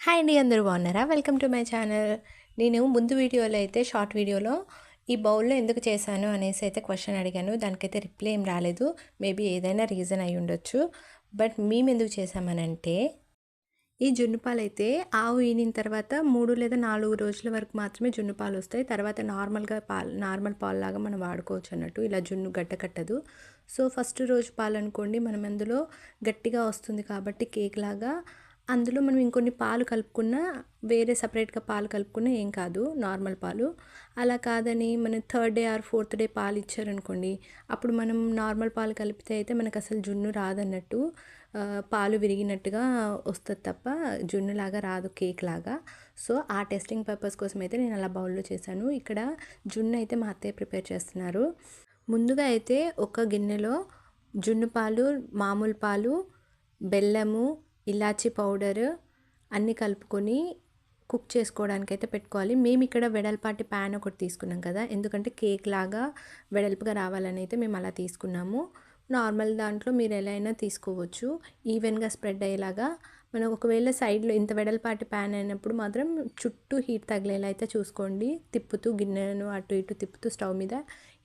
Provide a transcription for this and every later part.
Hi అండి అందరూ బాగున్నారా? Welcome to my channel. నేను ముందు వీడియోలో అయితే షార్ట్ వీడియోలో ఈ బౌల్లో ఎందుకు చేశాను అనేసి అయితే క్వశ్చన్ అడిగాను. దానికైతే రిప్లై ఏం రాలేదు. మేబీ ఏదైనా రీజన్ అయి ఉండొచ్చు. బట్ మేము ఎందుకు చేసామనంటే ఈ జున్ను పాలు అయితే ఆవు ఈనిన తర్వాత మూడు లేదా నాలుగు రోజుల వరకు మాత్రమే జున్ను పాలు వస్తాయి. తర్వాత నార్మల్గా పాలు నార్మల్ పాలు లాగా మనం వాడుకోవచ్చు అన్నట్టు. ఇలా జున్ను గడ్డ కట్టదు. సో ఫస్ట్ రోజు పాలు అనుకోండి మనం అందులో గట్టిగా వస్తుంది కాబట్టి కేక్ లాగా అందులో మనం ఇంకొన్ని పాలు కలుపుకున్నా వేరే సపరేట్గా పాలు కలుపుకున్నా ఏం కాదు నార్మల్ పాలు. అలా కాదని మన third day or fourth day పాలు ఇచ్చారనుకోండి అప్పుడు మనం నార్మల్ పాలు కలిపితే అయితే మనకు అసలు జున్ను రాదన్నట్టు పాలు విరిగినట్టుగా వస్తుంది తప్ప జున్నులాగా రాదు కేక్ లాగా. సో ఆ టెస్టింగ్ పర్పస్ కోసం అయితే నేను అలా బౌల్లో చేశాను. ఇక్కడ జున్ను అయితే మా అత్తయ్య ప్రిపేర్ చేస్తున్నారు. ముందుగా అయితే ఒక గిన్నెలో జున్ను పాలు మామూలు పాలు బెల్లము ఇలాచీ పౌడర్ అన్నీ కలుపుకొని కుక్ చేసుకోవడానికి అయితే పెట్టుకోవాలి. మేము ఇక్కడ వెడల్పాటి ప్యాన్ ఒకటి తీసుకున్నాం కదా. ఎందుకంటే కేక్ లాగా వెడల్పుగా రావాలని అయితే మేము అలా తీసుకున్నాము. నార్మల్ దాంట్లో మీరు ఎలా అయినా తీసుకోవచ్చు. ఈవెన్గా స్ప్రెడ్ అయ్యేలాగా మనం ఒకవేళ సైడ్లో ఇంత వెడల్పాటి ప్యాన్ అయినప్పుడు మాత్రం చుట్టూ హీట్ తగిలేలా అయితే చూసుకోండి. తిప్పుతూ గిన్నెను అటు ఇటు తిప్పుతూ స్టవ్ మీద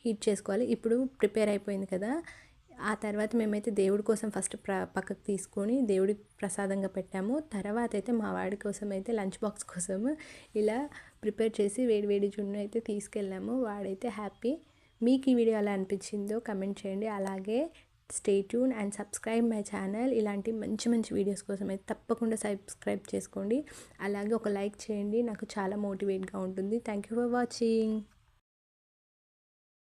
హీట్ చేసుకోవాలి. ఇప్పుడు ప్రిపేర్ అయిపోయింది కదా. ఆ తర్వాత మేమైతే దేవుడి కోసం ఫస్ట్ ప్ర పక్కకు తీసుకొని దేవుడి ప్రసాదంగా పెట్టాము. తర్వాత అయితే మా వాడి కోసం అయితే లంచ్ బాక్స్ కోసం ఇలా ప్రిపేర్ చేసి వేడి వేడి జున్ను అయితే తీసుకెళ్ళాము. వాడైతే హ్యాపీ. మీకు ఈ వీడియో ఎలా అనిపించిందో కమెంట్ చేయండి. అలాగే stay tune and subscribe my channel. ఇలాంటి మంచి మంచి వీడియోస్ కోసం అయితే తప్పకుండా సబ్స్క్రైబ్ చేసుకోండి. అలాగే ఒక లైక్ చేయండి. నాకు చాలా మోటివేట్గా ఉంటుంది. Thank you for watching.